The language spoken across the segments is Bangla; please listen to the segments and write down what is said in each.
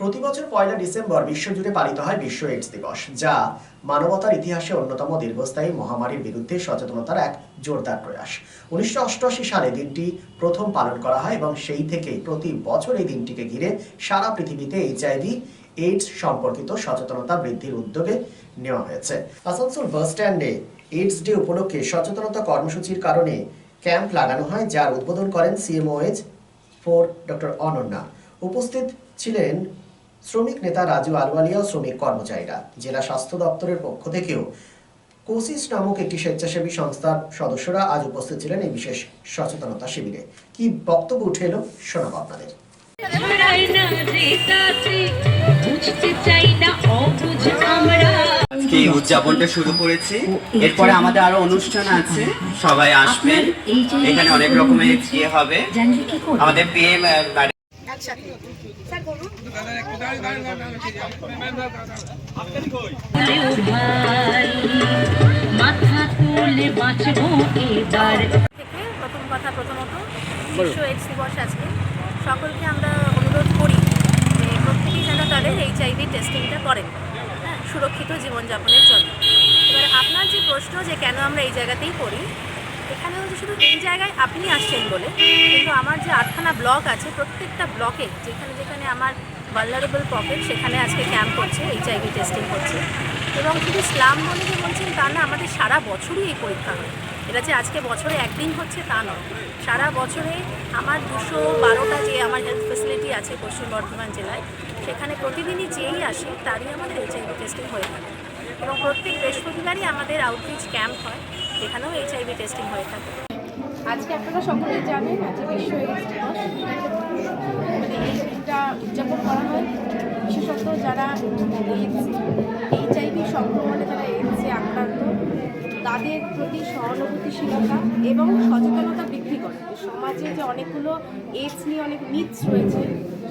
প্রতি বছর পয়লা ডিসেম্বর বিশ্বজুড়ে পালিত হয় বিশ্ব এইডস দিবস, যা মানবতার ইতিহাসে অন্যতম দীর্ঘস্থায়ী মহামারীর বিরুদ্ধে সচেতনতার এক জোরদার প্রয়াস। উনিশশো অষ্টআশি সালে দিনটি প্রথম পালন করা হয় এবং সেই থেকে প্রতি বছর এই দিনটিকে ঘিরে সারা পৃথিবীতে এইচআইভি এইডস সম্পর্কিত সচেতনতা বৃদ্ধির উদ্যোগে নেওয়া হয়েছে। আসানসোল বাস স্ট্যান্ডে এইডস ডে উপলক্ষে সচেতনতা কর্মসূচির কারণে ক্যাম্প লাগানো হয়, যার উদ্বোধন করেন সিএমওএইচ ফোর ডক্টর অনন্যা। উপস্থিত ছিলেন শ্রমিক নেতা রাজু আলওয়ালিয়া ও শ্রমিক কর্মচারীরা। জেলা স্বাস্থ্য দপ্তরের পক্ষ থেকেও কোসিস নামক একটি স্বেচ্ছাসেবী সংস্থার সদস্যরা আজ উপস্থিত ছিলেন এই বিশেষ সচেতনতা শিবিরে। কি বক্তব্য উঠে এলো, শোনাবো আপনাদের। আজকে এই উদযাপনটা শুরু করেছি। এরপরে আমাদের আরও অনুষ্ঠান আছে, সবাই আসবেন এখানে অনেক রকমের ইয়ে হবে। আমাদের পিএম ও ভাই মাথা তুলে বাঁচবো এবার। থেকে প্রথম কথা প্রথমত বিশ্ব এইডস দিবস আজকে। সকলকে আমরা অনুরোধ করি যে প্রত্যেকেই যেন তাদের এইচআইভি টেস্টিংটা করেন হ্যাঁ সুরক্ষিত জীবনযাপনের জন্য। এবার আপনার যে প্রশ্ন যে কেন আমরা এই জায়গাতেই করি এখানে হচ্ছে শুধু এই জায়গায় আপনি আসছেন বলে, কিন্তু আমার যে আটখানা ব্লক আছে, প্রত্যেকটা ব্লকে, যেখানে যেখানে আমার ভালনারেবল পকেট সেখানে আজকে ক্যাম্প করছে এইচআইভি টেস্টিং করছে। এবং শুধু স্লাম বলে যে বলছেন, তা না, আমাদের সারা বছরই এই পরীক্ষা হয়। এটা যে আজকে বছরে একদিন হচ্ছে, তা নয়। সারা বছরে আমার দুশো বারোটা যে আমার হেলথ ফেসিলিটি আছে পশ্চিম বর্ধমান জেলায়, সেখানে প্রতিদিনই যেই আসে, তারই আমাদের এইচআইভি টেস্টিং হয়ে থাকে। এবং প্রত্যেক বৃহস্পতিবারই আমাদের আউটরিচ ক্যাম্প হয়। যেখানেও এইচআইভি টেস্টিং হয়ে থাকে। আজকে আপনারা সকলেই জানেন, আজকে বিশ্ব এইডস দিবস। মানে এই দিনটা উদযাপন করা হয়। বিশেষত যারা এইচআইভি সংক্রমণে যারা এইডসে আক্রান্ত, তাদের প্রতি সহানুভূতিশীলতা এবং সচেতনতা বৃদ্ধি করে। সমাজে যে অনেকগুলো এইডস নিয়ে অনেক মিথস রয়েছে,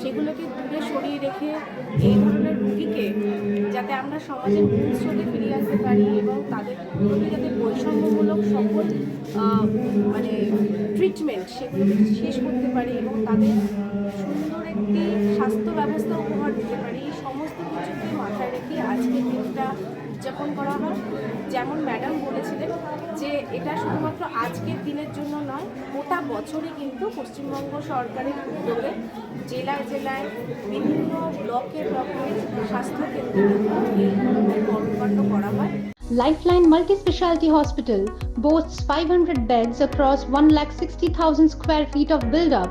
সেগুলোকে দূরে সরিয়ে রেখে এই ধরনের যাতে আমরা সমাজের স্রোতে ফিরিয়ে আসতে পারি এবং তাদের প্রতি যাতে বৈষম্যমূলক সকল মানে ট্রিটমেন্ট সেগুলোকে শেষ করতে পারি এবং তাদের সুন্দর একটি স্বাস্থ্য ব্যবস্থা উপহার দিতে পারি, এই সমস্ত কিছুকে মাথায় রেখে আজকের দিনটা উদযাপন করা হয়। যেমন ম্যাডাম বলেছিলেন যে এটা শুধুমাত্র আজকের দিনের জন্য নয় গোটা বছরই কিন্তু পশ্চিমবঙ্গ সরকারের উদ্যোগে জেলায় জেলায় বিভিন্ন ব্লকে ব্লকে স্বাস্থ্যকেন্দ্রে এই করা হয়। Lifeline Multi-Specialty Hospital boasts 500 beds across 1,60,000 square feet of build-up,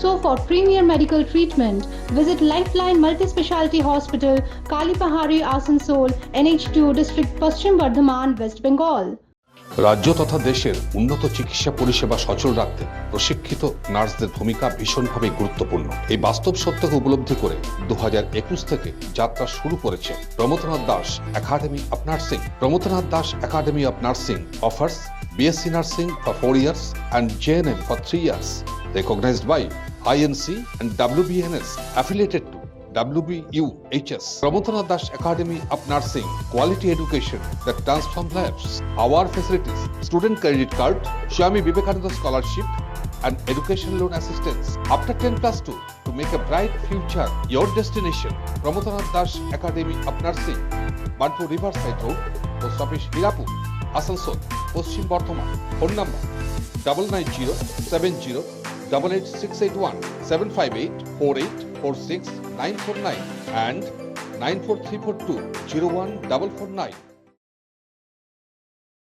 So, for premier medical treatment, visit Lifeline Multispecialty Hospital, Kalipahari, Asansol, NH2 District, Paschim Bardhaman, West Bengal. রাজ্য তথা দেশের উন্নত চিকিৎসা পরিষেবা সচল রাখতে প্রশিক্ষিত নার্সদের ভূমিকা ভীষণভাবে গুরুত্বপূর্ণ। এই বাস্তব সত্যকে উপলব্ধি করে দু একুশ থেকে যাত্রা শুরু করেছে Pramathanath Das academy of nursing. Pramathanath Das academy of nursing offers BSc nursing for four years and GNM for three years. Recognized by INC and WBNS affiliated to WBUHS. Pramotanath Das Academy of Nursing, quality education that transforms lives. Our facilities, student credit card, Swami Vivekananda scholarship, and education loan assistance. After 10 plus 2, to make a bright future, your destination, Pramotanath Das Academy of Nursing, Bantu Riverside Road, Post Office Hirapur, Asansol, Paschim Bardhaman. Phone number double nine zero seven zero double eight six eight one seven five eight four eight four six nine four nine and nine four three four two zero one double four nine.